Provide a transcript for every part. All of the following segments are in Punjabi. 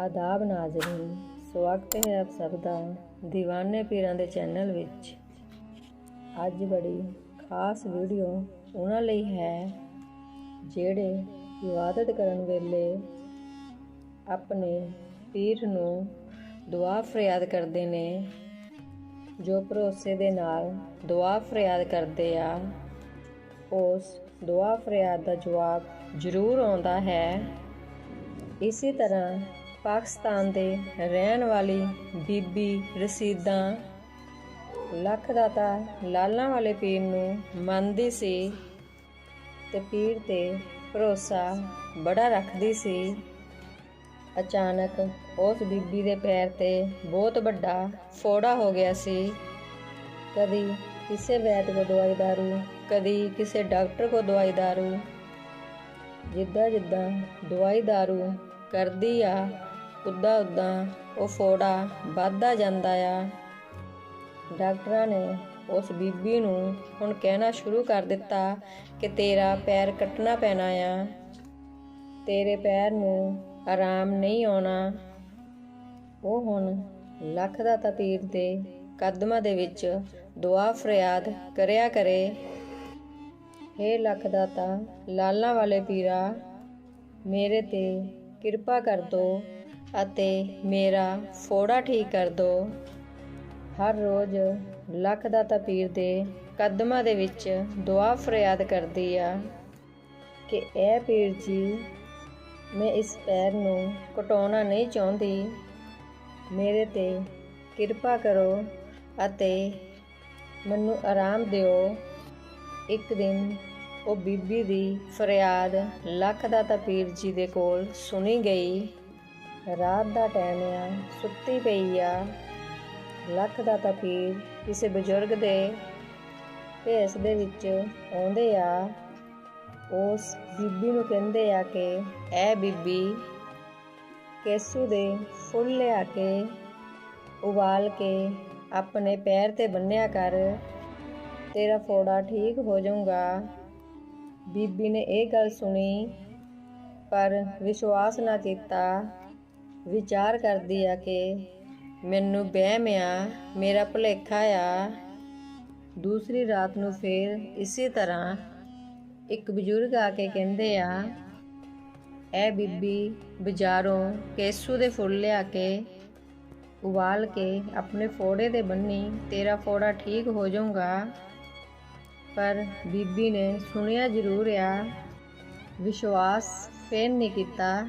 ਆਦਾਬ ਨਾਜ਼ਰੀਨ, ਸਵਾਗਤ ਹੈ ਆਪ ਸਭ ਦਾ دیਵਾਨੇ ਪੀਰਾਂ ਦੇ ਚੈਨਲ ਵਿੱਚ। ਅੱਜ ਬੜੀ ਖਾਸ ਵੀਡੀਓ ਉਹਨਾਂ ਲਈ ਹੈ, ਜਿਹੜੇ ਇਬਾਦਤ ਕਰਨ ਵੇਲੇ ਆਪਣੇ ਪੀਰ ਨੂੰ ਦੁਆ ਫਰਿਆਦ ਕਰਦੇ ਨੇ, ਜੋ ਭਰੋਸੇ ਦੇ ਨਾਲ ਦੁਆ ਫਰਿਆਦ ਕਰਦੇ ਆ, ਉਸ ਦੁਆ ਫਰਿਆਦ ਦਾ ਜਵਾਬ ਜ਼ਰੂਰ ਆਉਂਦਾ ਹੈ। ਇਸੇ ਤਰ੍ਹਾਂ ਪਾਕਿਸਤਾਨ ਦੇ ਰਹਿਣ ਵਾਲੀ ਬੀਬੀ ਰਸੀਦਾ ਲੱਖ ਦਾਤਾ ਲਾਲਾਂ ਵਾਲੇ ਪੀਰ ਨੂੰ ਮੰਨਦੀ ਸੀ ਤੇ ਪੀਰ ਤੇ ਭਰੋਸਾ ਬੜਾ ਰੱਖਦੀ ਸੀ। ਅਚਾਨਕ ਉਸ ਬੀਬੀ ਦੇ ਪੈਰ ਤੇ ਬਹੁਤ ਵੱਡਾ ਫੋੜਾ ਹੋ ਗਿਆ ਸੀ। ਕਦੀ ਕਿਸੇ ਵੈਦ ਕੋ ਦਵਾਈ ਦਾਰੂ, ਕਦੀ ਕਿਸੇ ਡਾਕਟਰ ਕੋ ਦਵਾਈ ਦਾਰੂ ਜਿੱਦਾਂ ਜਿੱਦਾਂ ਦਵਾਈ ਦਾਰੂ ਕਰਦੀ ਆ ਉਦਾਂ ਉਦਾਂ, ਉਹ ਫੋੜਾ ਵੱਧਦਾ ਜਾਂਦਾ ਆ। ਡਾਕਟਰਾਂ ਨੇ ਉਸ ਬੀਬੀ ਨੂੰ ਹੁਣ ਕਹਿਣਾ ਸ਼ੁਰੂ ਕਰ ਦਿੱਤਾ ਕਿ ਤੇਰਾ ਪੈਰ ਕੱਟਣਾ ਪੈਣਾ ਆ। ਤੇਰੇ ਪੈਰ ਨੂੰ ਆਰਾਮ ਨਹੀਂ ਆਉਣਾ। ਉਹ ਹੁਣ ਲੱਖ ਦਾ ਤਪੀਰ ਦੇ ਕਦਮਾਂ ਦੇ ਵਿੱਚ ਦੁਆ ਫਰਿਆਦ ਕਰਿਆ ਕਰੇ। ਹੇ ਲੱਖ ਦਾਤਾ ਲਾਲਾਂ ਵਾਲੇ ਪੀਰਾ, ਮੇਰੇ ਤੇ ਕਿਰਪਾ ਕਰ ਦੋ। ਅਤੇ ਮੇਰਾ ਫੋੜਾ ਠੀਕ ਕਰ ਦੋ। ਹਰ ਰੋਜ਼ ਲੱਖ ਦਾਤਾ ਪੀਰ ਦੇ ਕਦਮਾਂ ਦੇ ਵਿੱਚ ਦੁਆ ਫਰਿਆਦ ਕਰਦੀ ਆ ਕਿ ਇਹ ਪੀਰ ਜੀ, ਮੈਂ ਇਸ ਪੈਰ ਨੂੰ ਕਟਾਉਣਾ ਨਹੀਂ ਚਾਹੁੰਦੀ। ਮੇਰੇ ਤੇ ਕਿਰਪਾ ਕਰੋ ਅਤੇ ਮੈਨੂੰ ਆਰਾਮ ਦਿਓ। ਇੱਕ ਦਿਨ ਉਹ ਬੀਬੀ ਦੀ ਫਰਿਆਦ ਲੱਖ ਦਾ ਪੀਰ ਜੀ ਦੇ ਕੋਲ ਸੁਣੀ ਗਈ। ਰਾਤ ਦਾ ਟਾਈਮ ਆ, ਸੁੱਤੀ ਪਈ ਆ। ਲੱਖ ਦਾ ਪੀਰ ਕਿਸੇ ਬਜ਼ੁਰਗ ਦੇ ਭੇਸ ਦੇ ਵਿੱਚ ਆਉਂਦੇ ਆ। ਉਸ ਬੀਬੀ ਨੂੰ ਕਹਿੰਦੇ ਆ ਕਿ, ਐ ਬੀਬੀ, ਕੇਸੂ ਦੇ ਫੁੱਲ ਲਿਆ ਕੇ, ਉਬਾਲ ਕੇ ਆਪਣੇ ਪੈਰ ਤੇ ਬੰਨਿਆ ਕਰ, ਤੇਰਾ ਫੋੜਾ ਠੀਕ ਹੋ ਜਾਊਗਾ। ਬੀਬੀ ਨੇ ਇਹ ਗੱਲ ਸੁਣੀ, ਪਰ ਵਿਸ਼ਵਾਸ ਨਾ ਕੀਤਾ। ਵਿਚਾਰ ਕਰਦੀ ਆ ਕਿ ਮੈਨੂੰ ਵਹਿਮ ਆ, ਮੇਰਾ ਭੁਲੇਖਾ ਆ। ਦੂਸਰੀ ਰਾਤ ਨੂੰ ਫੇਰ ਇਸੇ ਤਰ੍ਹਾਂ ਇੱਕ ਬਜ਼ੁਰਗ ਆ ਕੇ ਕਹਿੰਦੇ ਆ, ਐ ਬੀਬੀ, ਬਾਜ਼ਾਰੋਂ ਕੇਸੂ ਦੇ ਫੁੱਲ ਲਿਆ ਕੇ ਉਬਾਲ ਕੇ ਆਪਣੇ ਫੋੜੇ ਤੇ ਬੰਨੀ, ਤੇਰਾ ਫੋੜਾ ਠੀਕ ਹੋ ਜਾਊਗਾ। ਪਰ ਬੀਬੀ ਨੇ ਸੁਣਿਆ ਜ਼ਰੂਰ ਆ, ਵਿਸ਼ਵਾਸ ਫੇਰ ਨਹੀਂ ਕੀਤਾ।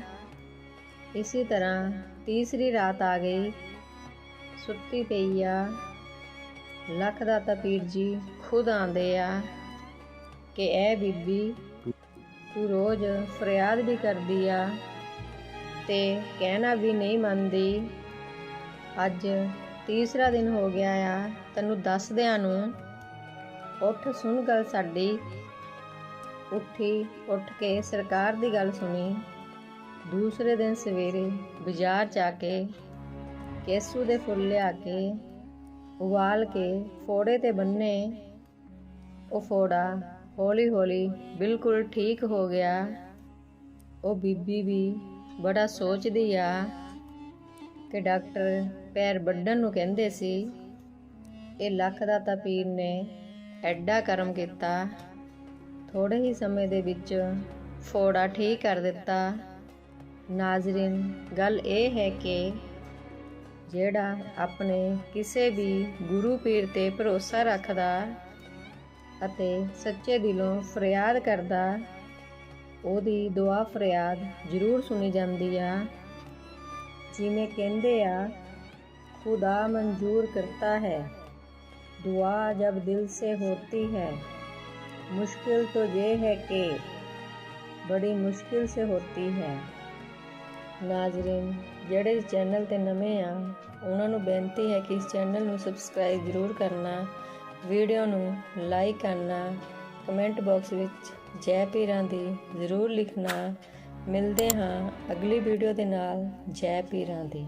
ਇਸੇ ਤਰ੍ਹਾਂ ਤੀਸਰੀ ਰਾਤ ਆ ਗਈ। ਸੁੱਤੀ ਪਈ ਆ। ਲੱਖ ਦਾ ਪੀਰ ਜੀ ਖੁਦ ਆਂਦੇ ਆ ਕਿ ਇਹ ਬੀਬੀ, ਤੂੰ ਰੋਜ਼ ਫਰਿਆਦ ਵੀ ਕਰਦੀ ਆ ਤੇ ਕਹਿਣਾ ਵੀ ਨਹੀਂ ਮੰਨਦੀ। ਅੱਜ ਤੀਸਰਾ ਦਿਨ ਹੋ ਗਿਆ ਆ, ਤੈਨੂੰ ਦੱਸਦਿਆਂ ਨੂੰ ਉੱਠ ਸੁਣ ਗੱਲ ਸਾਡੀ। ਉੱਠੀ, ਉੱਠ ਕੇ ਸਰਕਾਰ ਦੀ ਗੱਲ ਸੁਣੀ। ਦੂਸਰੇ ਦਿਨ ਸਵੇਰੇ ਬਾਜ਼ਾਰ ਜਾ ਕੇ ਕੇਸੂ ਦੇ ਫੁੱਲ ਲਿਆ ਕੇ, ਉਬਾਲ ਕੇ ਫੋੜੇ ਤੇ ਬੰਨੇ। ਉਹ ਫੋੜਾ ਹੌਲੀ ਹੌਲੀ ਬਿਲਕੁਲ ਠੀਕ ਹੋ ਗਿਆ। ਉਹ ਬੀਬੀ ਵੀ ਬੜਾ ਸੋਚਦੀ ਆ ਕਿ ਡਾਕਟਰ ਪੈਰ ਵੱਢਣ ਨੂੰ ਕਹਿੰਦੇ ਸੀ। ਇਹ ਲੱਖ ਦਾ ਤਾਂ ਪੀਰ ਨੇ ਐਡਾ ਕਰਮ ਕੀਤਾ। ਥੋੜੇ ਹੀ ਸਮੇਂ ਦੇ ਵਿੱਚ ਫੋੜਾ ਠੀਕ ਕਰ ਦਿੱਤਾ। ਨਾਜ਼ਰੀਨ ਗੱਲ ਇਹ ਹੈ ਕਿ ਜਿਹੜਾ ਆਪਣੇ ਕਿਸੇ ਵੀ ਗੁਰੂ ਪੀਰ ਤੇ ਭਰੋਸਾ ਰੱਖਦਾ ਅਤੇ ਸੱਚੇ ਦਿਲੋਂ ਫਰਿਆਦ ਕਰਦਾ ਉਹਦੀ ਦੁਆ ਫਰਿਆਦ ਜ਼ਰੂਰ ਸੁਣੀ ਜਾਂਦੀ ਆ ਜਿਵੇਂ ਕਹਿੰਦੇ ਆ खुदा मंजूर करता है दुआ जब दिल से होती है मुश्किल तो ये है कि बड़ी मुश्किल से होती है ਨਾਜ਼ਰੀਨ, ਜਿਹੜੇ ਚੈਨਲ ਤੇ ਨਵੇਂ ਆ, ਉਹਨਾਂ ਨੂੰ ਬੇਨਤੀ ਹੈ ਕਿ ਇਸ ਚੈਨਲ ਨੂੰ ਸਬਸਕ੍ਰਾਈਬ ਜ਼ਰੂਰ ਕਰਨਾ, ਵੀਡੀਓ ਨੂੰ ਲਾਈਕ ਕਰਨਾ, ਕਮੈਂਟ ਬਾਕਸ ਵਿੱਚ ਜੈ ਪੀਰਾਂ ਦੀ ਜ਼ਰੂਰ ਲਿਖਣਾ। ਮਿਲਦੇ ਹਾਂ ਅਗਲੀ ਵੀਡੀਓ ਦੇ ਨਾਲ, ਜੈ ਪੀਰਾਂ ਦੀ।